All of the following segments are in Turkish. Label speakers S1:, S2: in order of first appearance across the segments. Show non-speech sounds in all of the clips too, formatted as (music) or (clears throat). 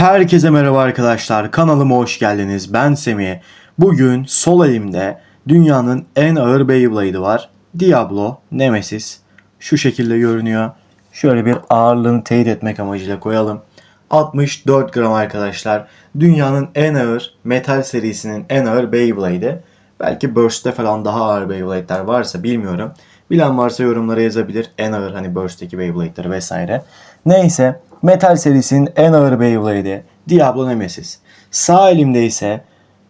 S1: Herkese merhaba arkadaşlar. Kanalıma hoş geldiniz. Ben Semih. Bugün sol elimde dünyanın en ağır Beyblade'i var. Diablo Nemesis. Şu şekilde görünüyor. Şöyle bir ağırlığını teyit etmek amacıyla koyalım. 64 gram arkadaşlar. Dünyanın en ağır metal serisinin en ağır Beyblade'i. Belki Burst'te falan daha ağır Beyblade'ler varsa bilmiyorum. Bilen varsa yorumlara yazabilir. En ağır hani Burst'teki Beyblade'leri vesaire. Neyse Metal serisinin en ağır Beyblade'i Diablo Nemesis. Sağ elimde ise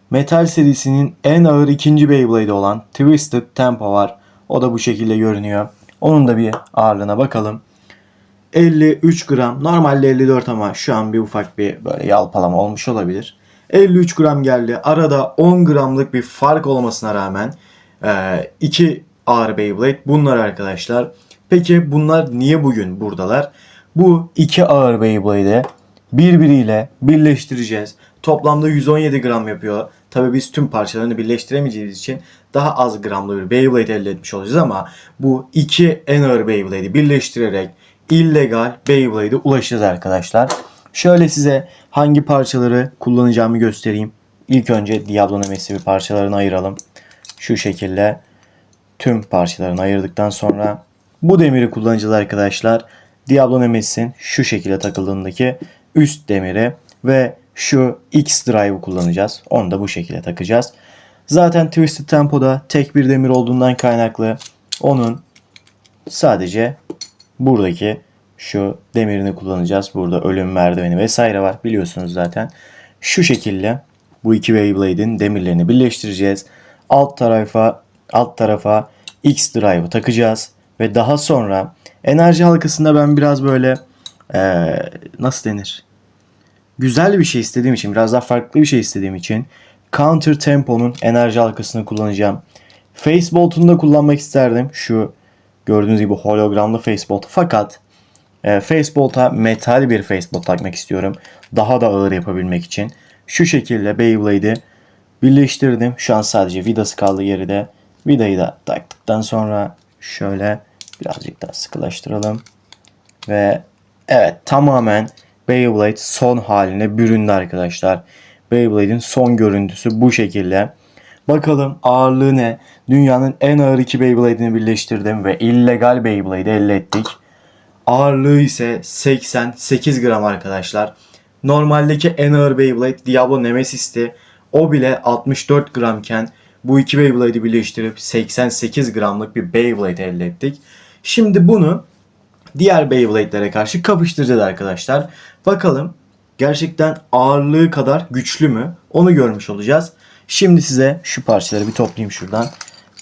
S1: Metal serisinin en ağır ikinci Beyblade'i olan Twisted Tempo var. O da bu şekilde görünüyor. Onun da bir ağırlığına bakalım. 53 gram. Normalde 54 ama şu an bir ufak bir böyle yalpalama olmuş olabilir. 53 gram geldi. Arada 10 gramlık bir fark olmasına rağmen e, iki ağır Beyblade bunlar arkadaşlar. Peki bunlar niye bugün buradalar? Bu iki ağır Beyblade'i birbiriyle birleştireceğiz. Toplamda 117 gram yapıyor. Tabi biz tüm parçalarını birleştiremeyeceğimiz için daha az gramlı bir Beyblade elde etmiş olacağız ama bu iki en ağır Beyblade'i birleştirerek illegal Beyblade'e ulaşacağız arkadaşlar. Şöyle size hangi parçaları kullanacağımı göstereyim. İlk önce Diablo Nemesis parçalarını ayıralım. Şu şekilde tüm parçalarını ayırdıktan sonra bu demiri kullanacağız arkadaşlar. Diablo Nemesis'in şu şekilde takıldığındaki üst demiri ve şu X Drive'ı kullanacağız. Onu da bu şekilde takacağız. Zaten Twisted Tempo'da tek bir demir olduğundan kaynaklı onun sadece buradaki şu demirini kullanacağız. Burada ölüm merdiveni vesaire var biliyorsunuz zaten. Şu şekilde bu iki Beyblade'in demirlerini birleştireceğiz. Alt tarafa alt tarafa X Drive'ı takacağız ve daha sonra enerji halkasında ben biraz böyle eee, nasıl denir? Güzel bir şey istediğim için, biraz daha farklı bir şey istediğim için Counter Tempo'nun enerji halkasını kullanacağım. Facebolt'unu da kullanmak isterdim. Şu gördüğünüz gibi hologramlı Facebolt. Fakat e, Facebolt'a metal bir Facebolt takmak istiyorum. Daha da ağır yapabilmek için. Şu şekilde Beyblade'i birleştirdim. Şu an sadece vidası kaldı geride. Vidayı da taktıktan sonra şöyle birazcık daha sıkılaştıralım. Ve evet tamamen Beyblade son haline büründü arkadaşlar. Beyblade'in son görüntüsü bu şekilde. Bakalım ağırlığı ne? Dünyanın en ağır iki Beyblade'ini birleştirdim ve illegal Beyblade elde ettik. Ağırlığı ise 88 gram arkadaşlar. Normaldeki en ağır Beyblade Diablo Nemesis'ti. O bile 64 gramken bu iki Beyblade'i birleştirip 88 gramlık bir Beyblade elde ettik. Şimdi bunu diğer Beyblade'lere karşı kapıştıracağız arkadaşlar. Bakalım gerçekten ağırlığı kadar güçlü mü? Onu görmüş olacağız. Şimdi size şu parçaları bir toplayayım şuradan.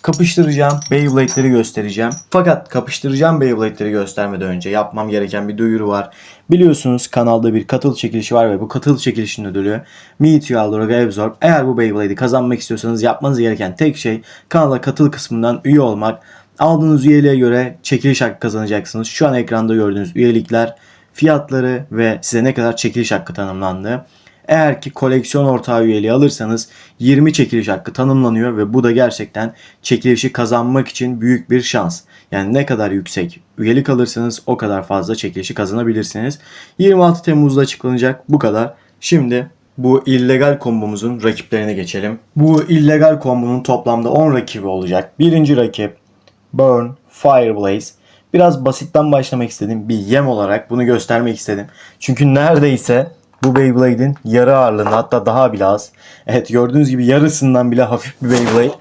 S1: Kapıştıracağım Beyblade'leri göstereceğim. Fakat kapıştıracağım Beyblade'leri göstermeden önce yapmam gereken bir duyuru var. Biliyorsunuz kanalda bir katıl çekilişi var ve bu katıl çekilişinin ödülü Meteor Lorga Absorb. Eğer bu Beyblade'i kazanmak istiyorsanız yapmanız gereken tek şey kanala katıl kısmından üye olmak. Aldığınız üyeliğe göre çekiliş hakkı kazanacaksınız. Şu an ekranda gördüğünüz üyelikler, fiyatları ve size ne kadar çekiliş hakkı tanımlandı. Eğer ki koleksiyon ortağı üyeliği alırsanız 20 çekiliş hakkı tanımlanıyor ve bu da gerçekten çekilişi kazanmak için büyük bir şans. Yani ne kadar yüksek üyelik alırsanız o kadar fazla çekilişi kazanabilirsiniz. 26 Temmuz'da açıklanacak bu kadar. Şimdi bu illegal kombomuzun rakiplerine geçelim. Bu illegal kombonun toplamda 10 rakibi olacak. Birinci rakip Burn, Fireblaze. Biraz basitten başlamak istedim. Bir yem olarak bunu göstermek istedim. Çünkü neredeyse bu Beyblade'in yarı ağırlığında hatta daha bile az. Evet gördüğünüz gibi yarısından bile hafif bir Beyblade.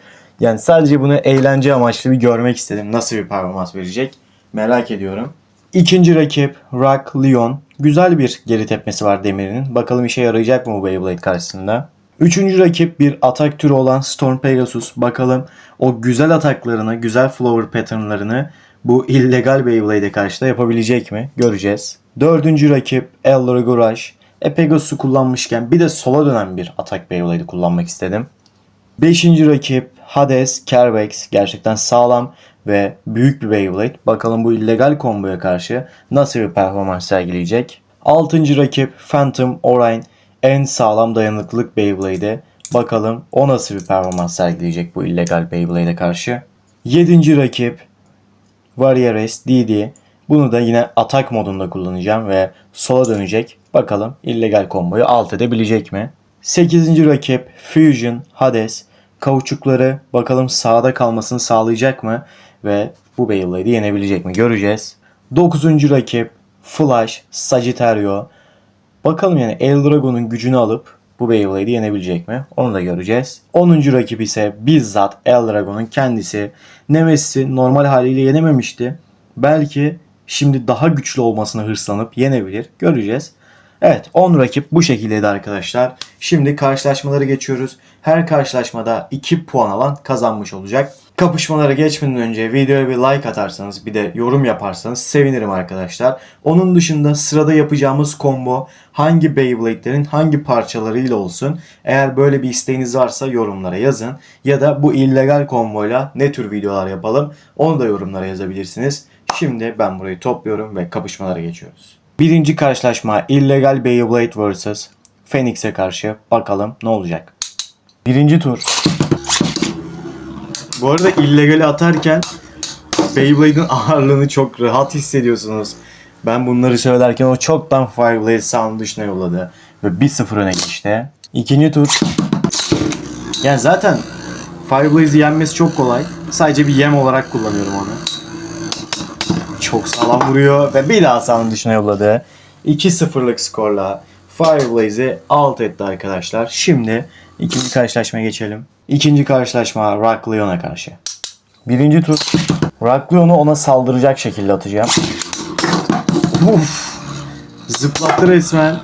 S1: Yani sadece bunu eğlence amaçlı bir görmek istedim. Nasıl bir performans verecek merak ediyorum. İkinci rakip Rock Leon. Güzel bir geri tepmesi var demirinin. Bakalım işe yarayacak mı bu Beyblade karşısında. Üçüncü rakip bir atak türü olan Storm Pegasus. Bakalım o güzel ataklarını, güzel flower patternlarını bu illegal Beyblade'e karşı da yapabilecek mi? Göreceğiz. Dördüncü rakip Elroy Garage. E Pegasus'u kullanmışken bir de sola dönen bir atak Beyblade'i kullanmak istedim. Beşinci rakip Hades Kerbex. Gerçekten sağlam ve büyük bir Beyblade. Bakalım bu illegal komboya karşı nasıl bir performans sergileyecek. Altıncı rakip Phantom Orion. En sağlam dayanıklılık Beyblade'e. Bakalım o nasıl bir performans sergileyecek bu illegal Beyblade'e karşı. Yedinci rakip Warriors DD. Bunu da yine atak modunda kullanacağım ve sola dönecek. Bakalım illegal komboyu alt edebilecek mi? 8. rakip Fusion Hades. Kauçukları bakalım sağda kalmasını sağlayacak mı? Ve bu Beyblade'i yenebilecek mi? Göreceğiz. 9. rakip Flash Sagittario. Bakalım yani Eldragon'un gücünü alıp bu Beyblade'i yenebilecek mi? Onu da göreceğiz. 10. rakip ise bizzat Eldragon'un kendisi. Nemesis'i normal haliyle yenememişti. Belki şimdi daha güçlü olmasına hırslanıp yenebilir. Göreceğiz. Evet 10 rakip bu şekildeydi arkadaşlar. Şimdi karşılaşmaları geçiyoruz. Her karşılaşmada 2 puan alan kazanmış olacak. Kapışmalara geçmeden önce videoya bir like atarsanız bir de yorum yaparsanız sevinirim arkadaşlar. Onun dışında sırada yapacağımız combo hangi Beyblade'lerin hangi parçalarıyla olsun. Eğer böyle bir isteğiniz varsa yorumlara yazın. Ya da bu illegal komboyla ne tür videolar yapalım onu da yorumlara yazabilirsiniz. Şimdi ben burayı topluyorum ve kapışmalara geçiyoruz. Birinci karşılaşma illegal Beyblade vs. Phoenix'e karşı. Bakalım ne olacak. Birinci tur. Bu arada illegali atarken Beyblade'in (laughs) ağırlığını çok rahat hissediyorsunuz. Ben bunları söylerken o çoktan Fireblade sound dışına yolladı. Ve 1-0 öne geçti. İkinci tur. Yani zaten Fireblaze'i yenmesi çok kolay. Sadece bir yem olarak kullanıyorum onu. Çok sağlam vuruyor ve bir daha sound dışına yolladı. 2-0'lık skorla Fireblaze'i alt etti arkadaşlar. Şimdi ikinci karşılaşmaya geçelim. İkinci karşılaşma Rock Leon'a karşı. Birinci tur Rock Leon'u ona saldıracak şekilde atacağım. Uf! Zıplattı resmen.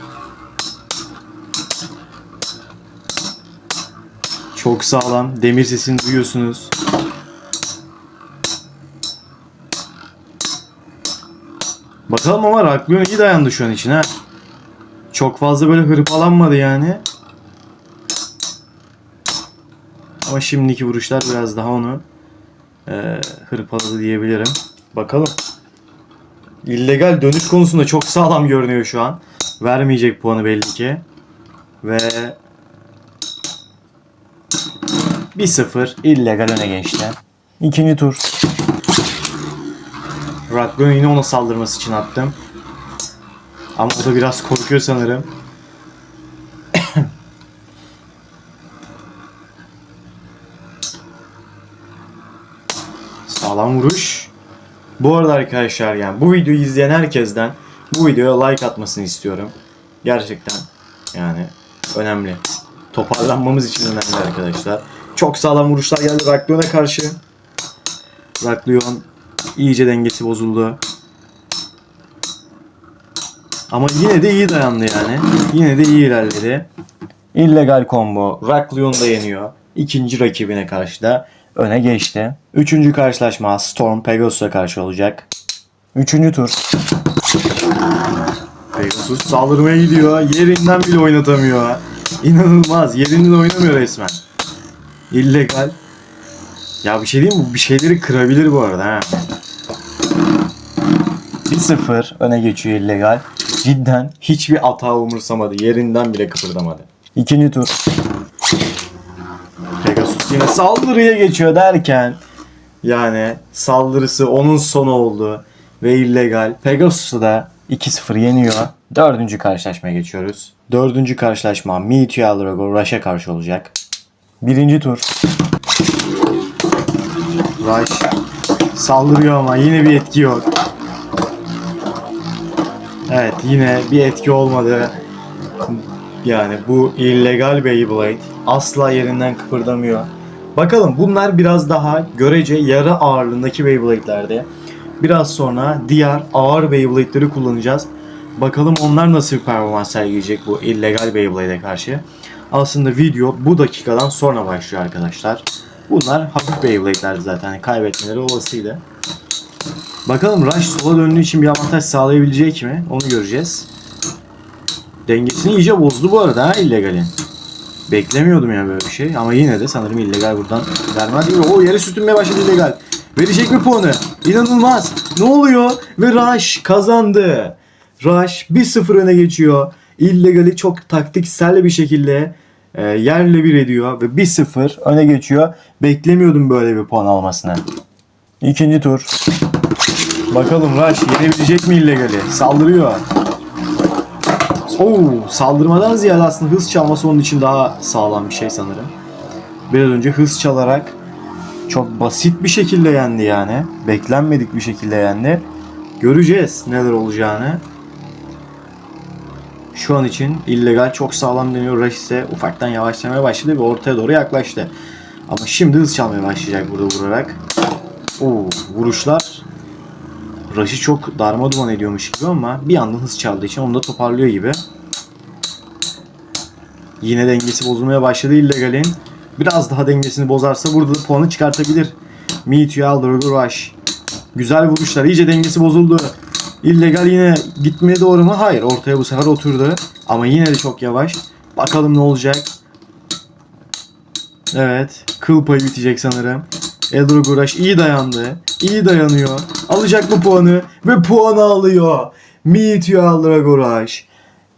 S1: Çok sağlam. Demir sesini duyuyorsunuz. Bakalım ama Raklion iyi dayandı şu an için ha. Çok fazla böyle hırpalanmadı yani. Ama şimdiki vuruşlar biraz daha onu e, hırpaladı diyebilirim. Bakalım. İllegal dönüş konusunda çok sağlam görünüyor şu an. Vermeyecek puanı belli ki. Ve 1-0 illegal öne geçti. İkinci tur. Rakbön yine ona saldırması için attım. Ama o da biraz korkuyor sanırım. (coughs) Sağlam vuruş. Bu arada arkadaşlar yani bu videoyu izleyen herkesten bu videoya like atmasını istiyorum. Gerçekten yani önemli. Toparlanmamız için önemli arkadaşlar. Çok sağlam vuruşlar geldi Raklion'a karşı. Raklion iyice dengesi bozuldu. Ama yine de iyi dayandı yani. Yine de iyi ilerledi. İllegal combo. Raklion da yeniyor. İkinci rakibine karşı da öne geçti. Üçüncü karşılaşma Storm Pegasus'a karşı olacak. Üçüncü tur. Pegasus saldırmaya gidiyor. Yerinden bile oynatamıyor. İnanılmaz. Yerinden oynamıyor resmen. İllegal. Ya bir şey diyeyim mi? Bir şeyleri kırabilir bu arada ha. 1-0 öne geçiyor illegal. Cidden hiçbir hata umursamadı. Yerinden bile kıpırdamadı. İkinci tur. Pegasus yine saldırıya geçiyor derken yani saldırısı onun sonu oldu ve illegal. Pegasus'u da 2-0 yeniyor. Dördüncü karşılaşmaya geçiyoruz. Dördüncü karşılaşma Meteor Drago Rush'a karşı olacak. Birinci tur. Rush saldırıyor ama yine bir etki yok. Evet yine bir etki olmadı. Yani bu illegal Beyblade asla yerinden kıpırdamıyor. Bakalım bunlar biraz daha görece yarı ağırlığındaki Beyblade'lerde. Biraz sonra diğer ağır Beyblade'leri kullanacağız. Bakalım onlar nasıl bir performans sergileyecek bu illegal Beyblade'e karşı. Aslında video bu dakikadan sonra başlıyor arkadaşlar. Bunlar hafif Beyblade'ler zaten kaybetmeleri olasıydı. Bakalım Rush sola döndüğü için bir avantaj sağlayabilecek mi? Onu göreceğiz. Dengesini iyice bozdu bu arada ha illegalin. Beklemiyordum yani böyle bir şey ama yine de sanırım illegal buradan vermez gibi. O yere sürtünmeye başladı illegal. Verecek mi puanı? İnanılmaz. Ne oluyor? Ve Rush kazandı. Rush 1-0 öne geçiyor. İllegali çok taktiksel bir şekilde e, yerle bir ediyor ve 1-0 öne geçiyor. Beklemiyordum böyle bir puan almasını. İkinci tur. Bakalım Rush yenebilecek mi illegali? Saldırıyor. Oo, saldırmadan ziyade aslında hız çalması onun için daha sağlam bir şey sanırım. Biraz önce hız çalarak çok basit bir şekilde yendi yani. Beklenmedik bir şekilde yendi. Göreceğiz neler olacağını. Şu an için illegal çok sağlam deniyor. Rush ise ufaktan yavaşlamaya başladı ve ortaya doğru yaklaştı. Ama şimdi hız çalmaya başlayacak burada vurarak. Oo, vuruşlar Rush'ı çok darma duman ediyormuş gibi ama bir anda hız çaldığı için onu da toparlıyor gibi. Yine dengesi bozulmaya başladı illegalin. Biraz daha dengesini bozarsa burada da puanı çıkartabilir. Meet you Elder Rush. Güzel vuruşlar. iyice dengesi bozuldu. İllegal yine gitmeye doğru mu? Hayır. Ortaya bu sefer oturdu. Ama yine de çok yavaş. Bakalım ne olacak. Evet. Kıl payı bitecek sanırım. Elder Guraş iyi dayandı. İyi dayanıyor. Alacak bu puanı. Ve puanı alıyor. Meet you Elder Guraş.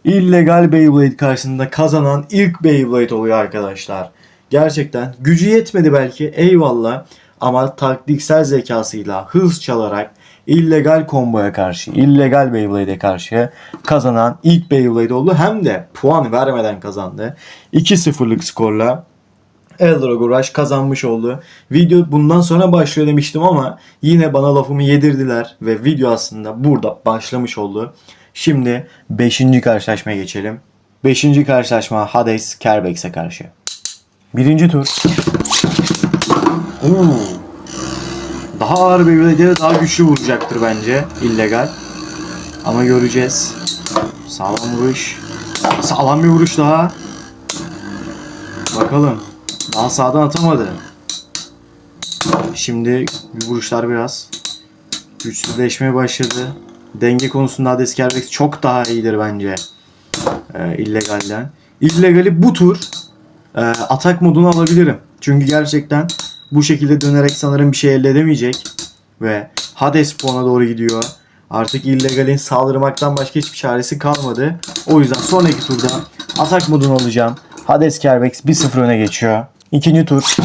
S1: İllegal Beyblade karşısında kazanan ilk Beyblade oluyor arkadaşlar. Gerçekten gücü yetmedi belki eyvallah ama taktiksel zekasıyla hız çalarak illegal komboya karşı, illegal Beyblade'e karşı kazanan ilk Beyblade oldu. Hem de puan vermeden kazandı. 2-0'lık skorla Eldorado Rush kazanmış oldu. Video bundan sonra başlıyor demiştim ama yine bana lafımı yedirdiler ve video aslında burada başlamış oldu. Şimdi 5. karşılaşmaya geçelim. 5. karşılaşma Hades Kerbex'e karşı. Birinci tur. Oo. Daha ağır bir belediye daha güçlü vuracaktır bence. illegal. Ama göreceğiz. Sağlam vuruş. Sağlam bir vuruş daha. Bakalım. Daha sağdan atamadı. Şimdi vuruşlar biraz güçsüzleşmeye başladı. Denge konusunda Hades Kerbex çok daha iyidir bence. Ee, illegalden. İllegali bu tur e, atak modunu alabilirim. Çünkü gerçekten bu şekilde dönerek sanırım bir şey elde edemeyecek. Ve Hades puana doğru gidiyor. Artık illegalin saldırmaktan başka hiçbir çaresi kalmadı. O yüzden sonraki turda atak modunu alacağım. Hades Kerbex 1-0 öne geçiyor. İkinci tur.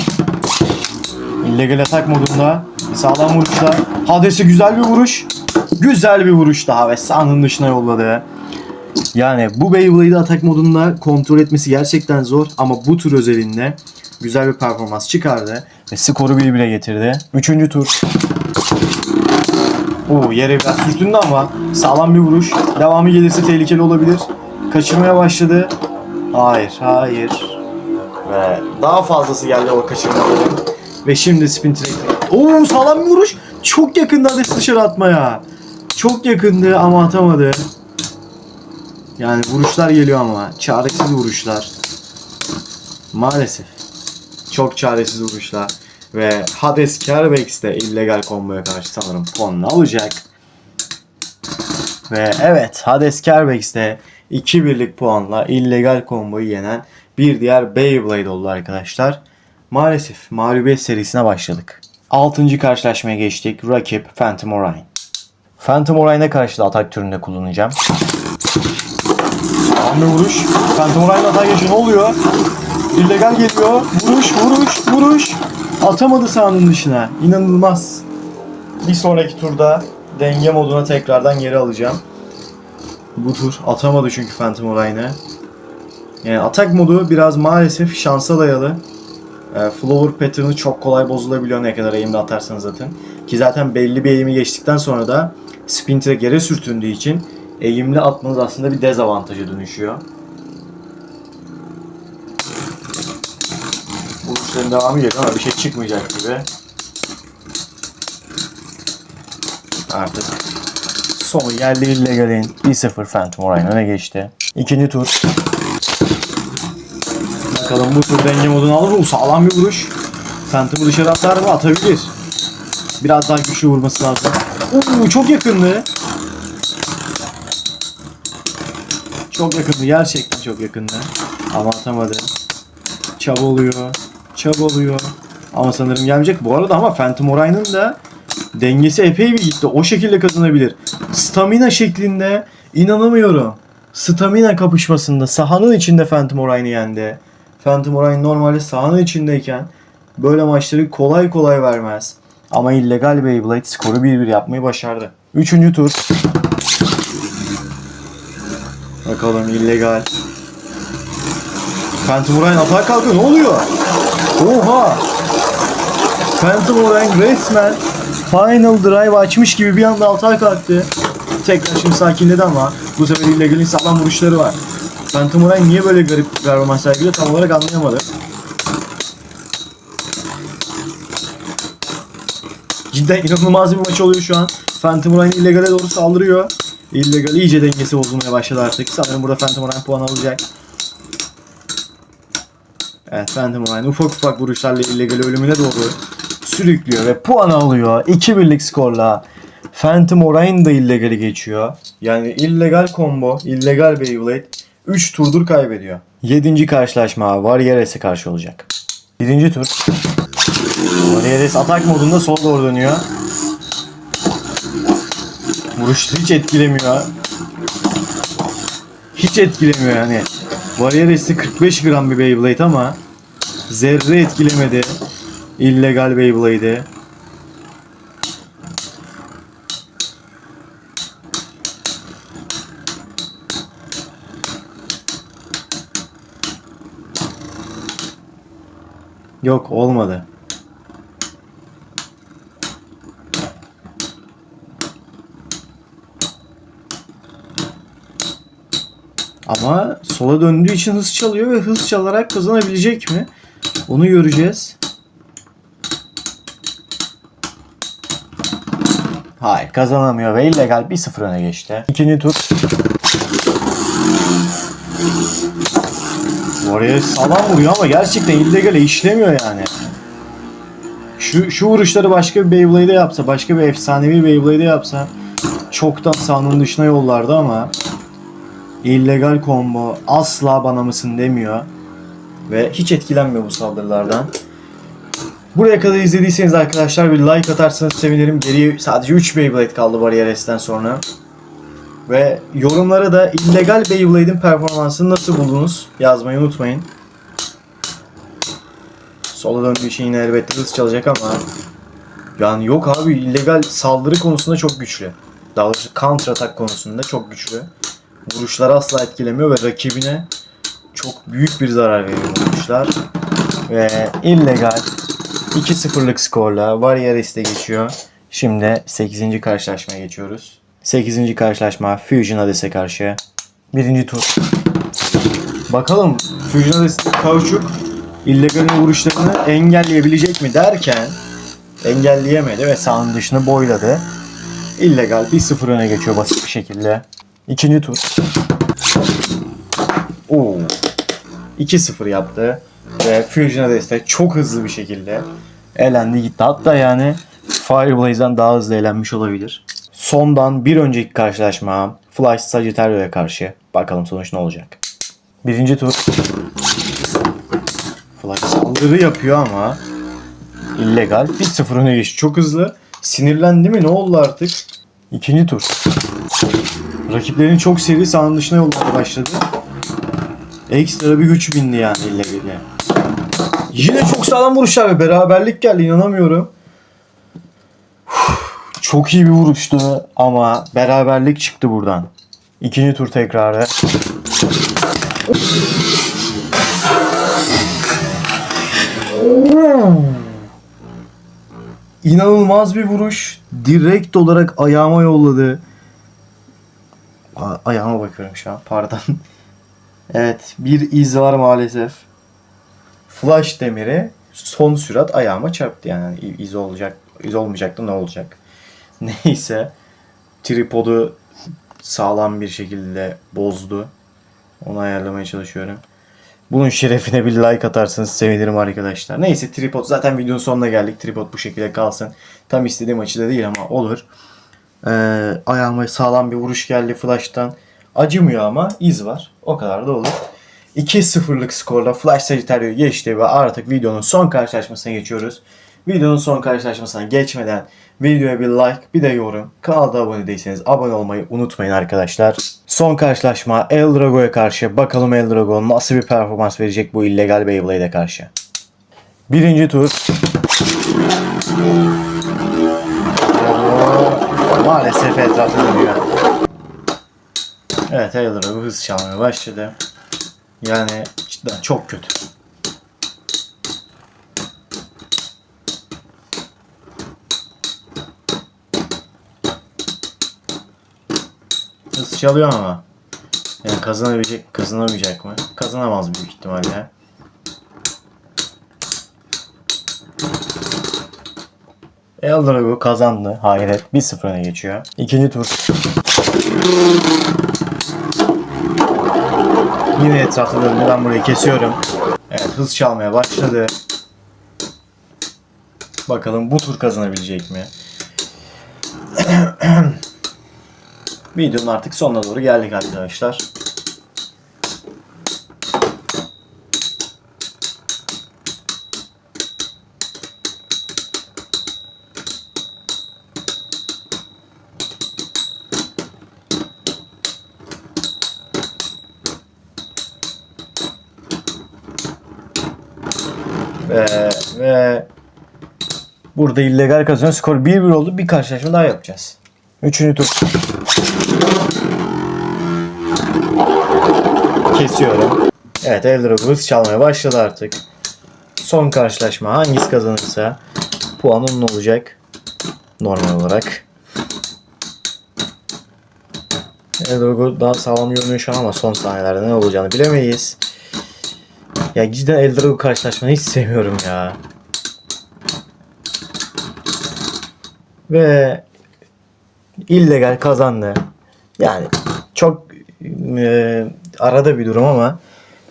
S1: İllegal atak modunda sağlam vuruşla Hades'e güzel bir vuruş. Güzel bir vuruş daha ve sahanın dışına yolladı. Yani bu Beyblade'i atak modunda kontrol etmesi gerçekten zor ama bu tur özelinde güzel bir performans çıkardı ve skoru 1-1'e getirdi. Üçüncü tur. Oo yere biraz sürtündü ama sağlam bir vuruş. Devamı gelirse tehlikeli olabilir. Kaçırmaya başladı. Hayır, hayır. Ve daha fazlası geldi o kaçırmaların. Ve şimdi spin track. Oo sağlam bir vuruş. Çok yakındı Hades dışarı atmaya. Çok yakındı ama atamadı. Yani vuruşlar geliyor ama çaresiz vuruşlar. Maalesef. Çok çaresiz vuruşlar. Ve Hades Kerbex de illegal komboya karşı sanırım puanını alacak. Ve evet Hades Kerbex de 2 birlik puanla illegal komboyu yenen bir diğer Beyblade oldu arkadaşlar. Maalesef mağlubiyet serisine başladık. 6. karşılaşmaya geçtik. Rakip Phantom Orion. Phantom Orion'a karşı da atak türünde kullanacağım. Bir vuruş. Phantom Orion hata geçiyor. Ne oluyor? İllegal geliyor. Vuruş, vuruş, vuruş. Atamadı sahanın dışına. İnanılmaz. Bir sonraki turda denge moduna tekrardan geri alacağım. Bu tur atamadı çünkü Phantom Orion'ı. Yani atak modu biraz maalesef şansa dayalı. E, flower pattern'ı çok kolay bozulabiliyor ne kadar eğimde atarsanız zaten. Ki zaten belli bir eğimi geçtikten sonra da spin track yere sürtündüğü için eğimli atmanız aslında bir dezavantaja dönüşüyor. Vuruşların devamı geliyor ama bir şey çıkmayacak gibi. Artık son yerli illegalin 1-0 Phantom Orion öne geçti. İkinci tur. Bakalım bu tur denge modunu alır mı? Sağlam bir vuruş. Phantom'u dışarı atar mı? Atabilir. Biraz daha güçlü vurması lazım. Oo, çok yakındı. Çok yakındı. Gerçekten çok yakındı. Ama atamadı. Çabalıyor. Çabalıyor. Ama sanırım gelmeyecek. Bu arada ama Phantom Orion'ın da dengesi epey bir gitti. O şekilde kazanabilir. Stamina şeklinde inanamıyorum. Stamina kapışmasında sahanın içinde Phantom Orion'ı yendi. Phantom Orion normalde sahanın içindeyken böyle maçları kolay kolay vermez. Ama illegal Beyblade skoru 1-1 yapmayı başardı. Üçüncü tur. Bakalım illegal. Phantom Orion atağa kalkıyor. Ne oluyor? Oha! Phantom Orion resmen Final Drive açmış gibi bir anda atağa kalktı. Tekrar şimdi sakinledi ama bu sefer illegalin sağlam vuruşları var. Orion niye böyle garip bir performans sergiliyor tam olarak anlayamadım. Cidden inanılmaz bir maç oluyor şu an. Phantom Orion illegale doğru saldırıyor. Illegal iyice dengesi bozulmaya başladı artık. Sanırım burada Phantom Orion puan alacak. Evet Phantom Orion ufak ufak vuruşlarla illegal ölümüne doğru sürüklüyor ve puan alıyor. 2 birlik skorla. Phantom Orion da illegali geçiyor. Yani illegal combo, illegal Beyblade 3 turdur kaybediyor. 7. karşılaşma Varieres'e karşı olacak. 1. tur. Varieres atak modunda sola doğru dönüyor. Vuruş hiç etkilemiyor. Hiç etkilemiyor yani. Varieres'i 45 gram bir Beyblade ama zerre etkilemedi. illegal Beyblade'i. Yok olmadı. Ama sola döndüğü için hız çalıyor ve hız çalarak kazanabilecek mi? Onu göreceğiz. Hayır kazanamıyor ve illegal 1-0 öne geçti. İkinci tur. Oraya sağlam vuruyor ama gerçekten illegale işlemiyor yani. Şu, şu vuruşları başka bir Beyblade'e yapsa, başka bir efsanevi Beyblade'e yapsa çoktan sahanın dışına yollardı ama illegal combo asla bana mısın demiyor ve hiç etkilenmiyor bu saldırılardan. Buraya kadar izlediyseniz arkadaşlar bir like atarsanız sevinirim. Geriye sadece 3 Beyblade kaldı Barrieres'ten sonra. Ve yorumlara da illegal Beyblade'in performansını nasıl buldunuz yazmayı unutmayın. Sola döndüğü için yine elbette hız çalacak ama yani yok abi illegal saldırı konusunda çok güçlü. Daha doğrusu counter atak konusunda çok güçlü. Vuruşları asla etkilemiyor ve rakibine çok büyük bir zarar veriyor vuruşlar. Ve illegal 2-0'lık skorla Varieres'te geçiyor. Şimdi 8. karşılaşmaya geçiyoruz. 8. karşılaşma Fusion Hades'e karşı. Birinci tur. Bakalım Fusion Hades'te kauçuk illegalin vuruşlarını engelleyebilecek mi derken engelleyemedi ve sahanın dışını boyladı. İllegal 1-0 öne geçiyor basit bir şekilde. İkinci tur. Oo. 2-0 yaptı. Ve Fusion Hades'te çok hızlı bir şekilde elendi gitti. Hatta yani Fireblaze'den daha hızlı elenmiş olabilir. Sondan bir önceki karşılaşma Flash Sagittario'ya karşı. Bakalım sonuç ne olacak. Birinci tur. Flash saldırı yapıyor ama illegal. 1-0 öne geçti. Çok hızlı. Sinirlendi mi? Ne oldu artık? İkinci tur. Rakiplerini çok seri sahanın dışına yollamaya başladı. Ekstra bir güç bindi yani illegale. Yine çok sağlam vuruşlar ve beraberlik geldi inanamıyorum. Uf, Çok iyi bir vuruştu ama beraberlik çıktı buradan. İkinci tur tekrarı. İnanılmaz bir vuruş. Direkt olarak ayağıma yolladı. A- ayağıma bakıyorum şu an pardon. (laughs) evet bir iz var maalesef. Flash demiri son sürat ayağıma çarptı yani iz olacak iz olmayacaktı ne olacak. (laughs) Neyse tripodu sağlam bir şekilde bozdu. Onu ayarlamaya çalışıyorum. Bunun şerefine bir like atarsanız sevinirim arkadaşlar. Neyse tripod zaten videonun sonuna geldik. Tripod bu şekilde kalsın. Tam istediğim açıda değil ama olur. Ee, ayağıma sağlam bir vuruş geldi flash'tan. Acımıyor ama iz var. O kadar da olur. 2-0'lık skorla Flash Sagittario geçti ve artık videonun son karşılaşmasına geçiyoruz. Videonun son karşılaşmasına geçmeden videoya bir like bir de yorum. Kanalda abone değilseniz abone olmayı unutmayın arkadaşlar. Son karşılaşma Eldrago'ya karşı. Bakalım Eldrago nasıl bir performans verecek bu illegal Beyblade'e karşı. Birinci tur. Maalesef etrafı dönüyor. Evet Eldrago hız çalmaya başladı. Yani cidden çok kötü. Çalıyor ama. Yani kazanabilecek, kazanamayacak mı? Kazanamaz büyük ihtimalle. Eldrago kazandı. Hayret. 1-0 öne geçiyor. İkinci tur. Yine etrafta döndü. Ben burayı kesiyorum. Evet hız çalmaya başladı. Bakalım bu tur kazanabilecek mi? (clears throat) Videonun artık sonuna doğru geldik arkadaşlar. Ve, ve burada illegal kazanıyor. Skor 1-1 oldu. Bir karşılaşma daha yapacağız. Üçüncü tur. Kesiyorum. Evet Eldrago hız çalmaya başladı artık. Son karşılaşma hangisi kazanırsa puan onun olacak. Normal olarak. Eldrago daha sağlam görünüyor şu an ama son saniyelerde ne olacağını bilemeyiz. Ya cidden Eldrago karşılaşmanı hiç sevmiyorum ya. Ve illegal kazandı. Yani çok e, arada bir durum ama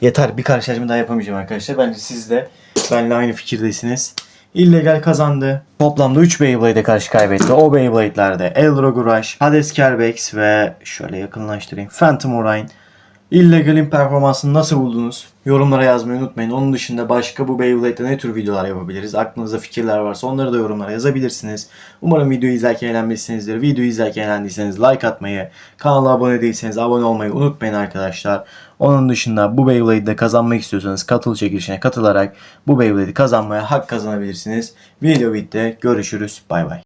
S1: yeter bir karşılaşma daha yapamayacağım arkadaşlar. Bence siz de benimle aynı fikirdesiniz. İllegal kazandı. Toplamda 3 Beyblade'e karşı kaybetti. O Beyblade'lerde Eldrago Rush, Hades Kerbex ve şöyle yakınlaştırayım Phantom Orion. İllegal'in performansını nasıl buldunuz? Yorumlara yazmayı unutmayın. Onun dışında başka bu Beyblade'de ne tür videolar yapabiliriz? Aklınızda fikirler varsa onları da yorumlara yazabilirsiniz. Umarım videoyu izlerken eğlenmişsinizdir. Videoyu izlerken eğlendiyseniz like atmayı, kanala abone değilseniz abone olmayı unutmayın arkadaşlar. Onun dışında bu Beyblade'de kazanmak istiyorsanız katıl çekilişine katılarak bu Beyblade'i kazanmaya hak kazanabilirsiniz. Video bitti. Görüşürüz. Bay bay.